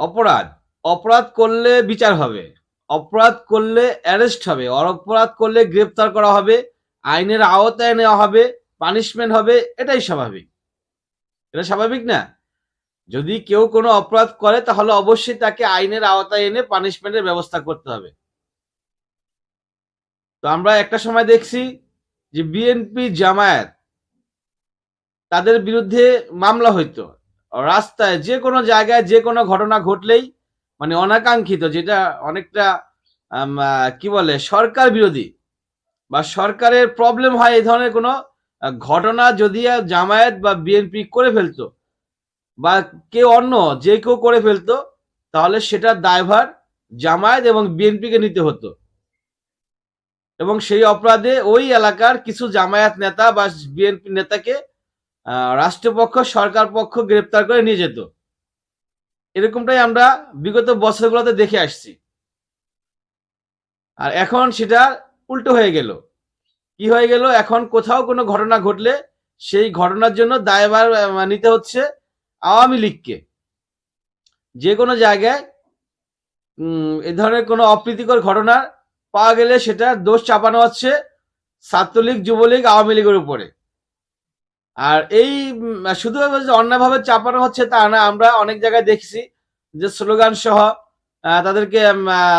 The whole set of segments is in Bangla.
অপরাধ। অপরাধ করলে বিচার হবে। অপরাধ করলে অ্যারেস্ট হবে। অপরাধ করলে গ্রেপ্তার করা হবে। আইনের আওতায় নেওয়া হবে। পানিশমেন্ট হবে। এটাই স্বাভাবিক। এটা স্বাভাবিক না? যদি কেউ কোনো অপরাধ করে, তাহলে অবশ্যই তাকে আইনের আওতায় এনে পানিশমেন্টের ব্যবস্থা করতে হবে। তো আমরা একটা সময় দেখছি যে বিএনপি জামায়াত তাদের বিরুদ্ধে মামলা হইতো। রাস্তায় যে কোনো জায়গায় যে কোনো ঘটনা ঘটলেই মানে অনাকাঙ্ক্ষিত, যেটা অনেকটা কি বলে, সরকার বিরোধী বা সরকারের প্রবলেম হয় এই ধরনের কোনো ঘটনা যদি জামায়াত বা বিএনপি করে ফেলতো বা কেউ অন্য যে কেউ করে ফেলতো, তাহলে সেটার দায়ভার জামায়াত এবং বিএনপিকে নিতে হতো। এবং সেই অপরাধে ওই এলাকার কিছু জামায়াত নেতা বা বিএনপি নেতাকে রাষ্ট্রপক্ষ, সরকার পক্ষ গ্রেপ্তার করে নিয়ে যেত। এরকমটাই আমরা বিগত বছরগুলোতে দেখে আসছি। আর এখন সেটা উল্টো হয়ে গেল। কি হয়ে গেল? এখন কোথাও কোনো ঘটনা ঘটলে সেই ঘটনার জন্য দায়ভার নিতে হচ্ছে আওয়ামী লীগকে। যে কোনো জায়গায় এ ধরনের কোনো অপ্রীতিকর ঘটনা পাওয়া গেলে সেটা দোষ চাপানো হচ্ছে ছাত্রলীগ, যুবলীগ, আওয়ামী লীগের উপরে। আর এই শুধু যে অন্যায়ভাবে চাপানো হচ্ছে তা না, আমরা অনেক জায়গায় দেখছি যে স্লোগান সহ তাদেরকে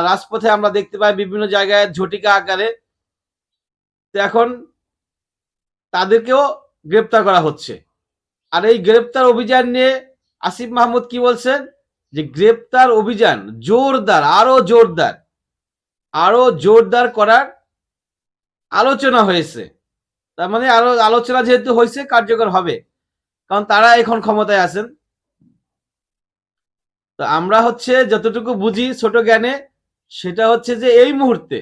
রাজপথে আমরা দেখতে পাই বিভিন্ন জায়গায় ঝটিকা আকারে। তো এখন তাদেরকেও গ্রেপ্তার করা হচ্ছে। আর এই গ্রেপ্তার অভিযান নিয়ে আসিফ মাহমুদ কি বলছেন? যে গ্রেপ্তার অভিযান জোরদার, আরও জোরদার আরও জোরদার করার আলোচনা হয়েছে। তার মানে আলোচনা যেহেতু হয়েছে, কার্যকর হবে। কারণ তারা এখন ক্ষমতায় আছেন। তো আমরা হচ্ছে যতটুকু বুঝি ছোট জ্ঞানে, সেটা হচ্ছে যে এই মুহূর্তে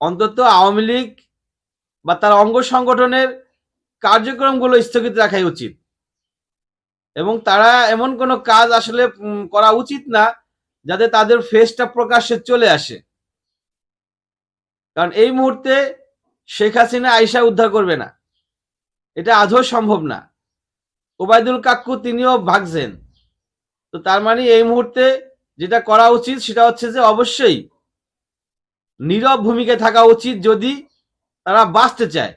অন্তত আওয়ামী লীগ বা তার অঙ্গ সংগঠনের কার্যক্রমগুলো স্থগিত রাখাই উচিত। এবং তারা এমন কোনো কাজ আসলে করা উচিত না যাতে তাদের ফেসটা প্রকাশ্যে চলে আসে। কারণ এই মুহূর্তে শেখ হাসিনা আইসা উদ্ধার করবে না। এটা আদৌ সম্ভব না। ওবায়দুল কাক্কু তিনিও ভাগছেন। তো তার মানে এই মুহূর্তে যেটা করা উচিত সেটা হচ্ছে যে অবশ্যই নীরব ভূমিকায় থাকা উচিত যদি তারা বাঁচতে চায়।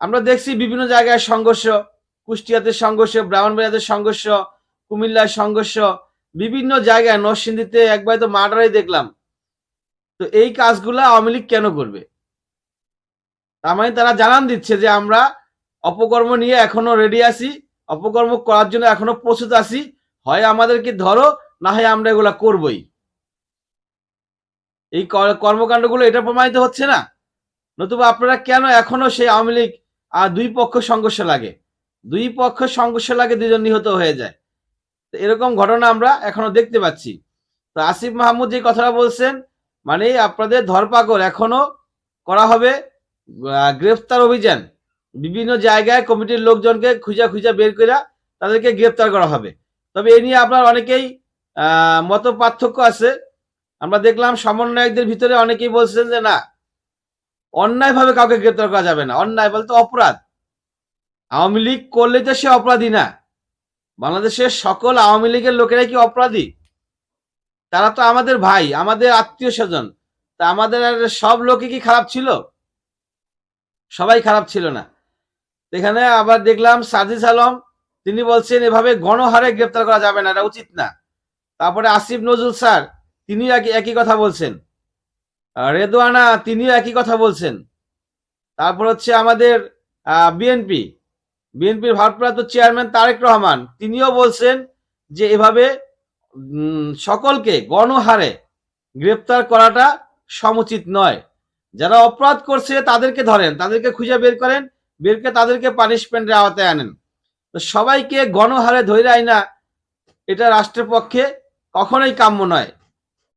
আমরা দেখছি বিভিন্ন জায়গায় সংঘর্ষ, কুষ্টিয়াতে সংঘর্ষ, ব্রাহ্মণবাড়িয়াতে সংঘর্ষ কুমিল্লার সংঘর্ষ, বিভিন্ন জায়গায় নরসিংদীতে একবার তো মার্ডারাই দেখলাম। তো এই কাজগুলা আওয়ামী লীগ কেন করবে? তার মানে তারা জানান দিচ্ছে যে আমরা অপকর্ম নিয়ে এখনও রেডি আছি, অপকর্ম করার জন্য এখনও প্রস্তুত আছি। হয় আমাদেরকে ধরো, না হয় আমরা এগুলা করবই। এই কর- কর্মকাণ্ডগুলো এটা প্রমাণিত হচ্ছে না। নতুবা আপনারা কেন এখনও সেই আওয়ামী লীগ আর দুই পক্ষ সংঘর্ষ লাগে? দুই পক্ষ সংঘর্ষ লাগে দুজন নিহত হয়ে যায়। এরকম ঘটনা আমরা এখনও দেখতে পাচ্ছি। তো আসিফ মাহমুদ যে কথাটা বলছেন মানে আপনাদের ধরপাকড় এখনও করা হবে। গ্রেফতার অভিযান। বিভিন্ন জায়গায় কমিটির লোকজনকে খুঁজা খুঁজা বের করে তাদেরকে গ্রেফতার করা হবে। তবে এ নিয়ে আপনার অনেকেই মত পার্থক্য আছে। আমরা দেখলাম সমন্বয়কদের ভিতরে অনেকেই বলছেন যে, না, অন্যায়ভাবে কাউকে গ্রেপ্তার করা যাবে না। অন্যায় বলতে অপরাধ। আওয়ামী লীগ করলে তো সে অপরাধী না। বাংলাদেশের সকল আওয়ামী লীগের লোকেরাই কি অপরাধী? তারা তো আমাদের ভাই, আমাদের আত্মীয় স্বজন। তা আমাদের সব লোকে কি খারাপ ছিল? সবাই খারাপ ছিল না। এখানে আবার দেখলাম সাজিস আলম তিনি বলছেন এভাবে গণহারে গ্রেপ্তার করা যাবে না এটা উচিত না। তারপরে আসিফ নজরুল স্যার তিনি একই কথা বলছেন। আহ, রেদওয়ানা তিনিও একই কথা বলছেন। তারপর হচ্ছে আমাদের বিএনপি। বিএনপির ভারপ্রাপ্ত চেয়ারম্যান তারেক রহমান তিনিও বলছেন যে এভাবে সকলকে গণহারে গ্রেপ্তার করাটা সমুচিত নয়। যারা অপরাধ করছে তাদেরকে ধরেন, তাদেরকে খুঁজে বের করেন, বের করে তাদেরকে পানিশমেন্টের আওতায় আনেন। তো সবাইকে গণহারে ধরে আইনা এটা রাষ্ট্রের পক্ষে কখনোই কাম্য নয়।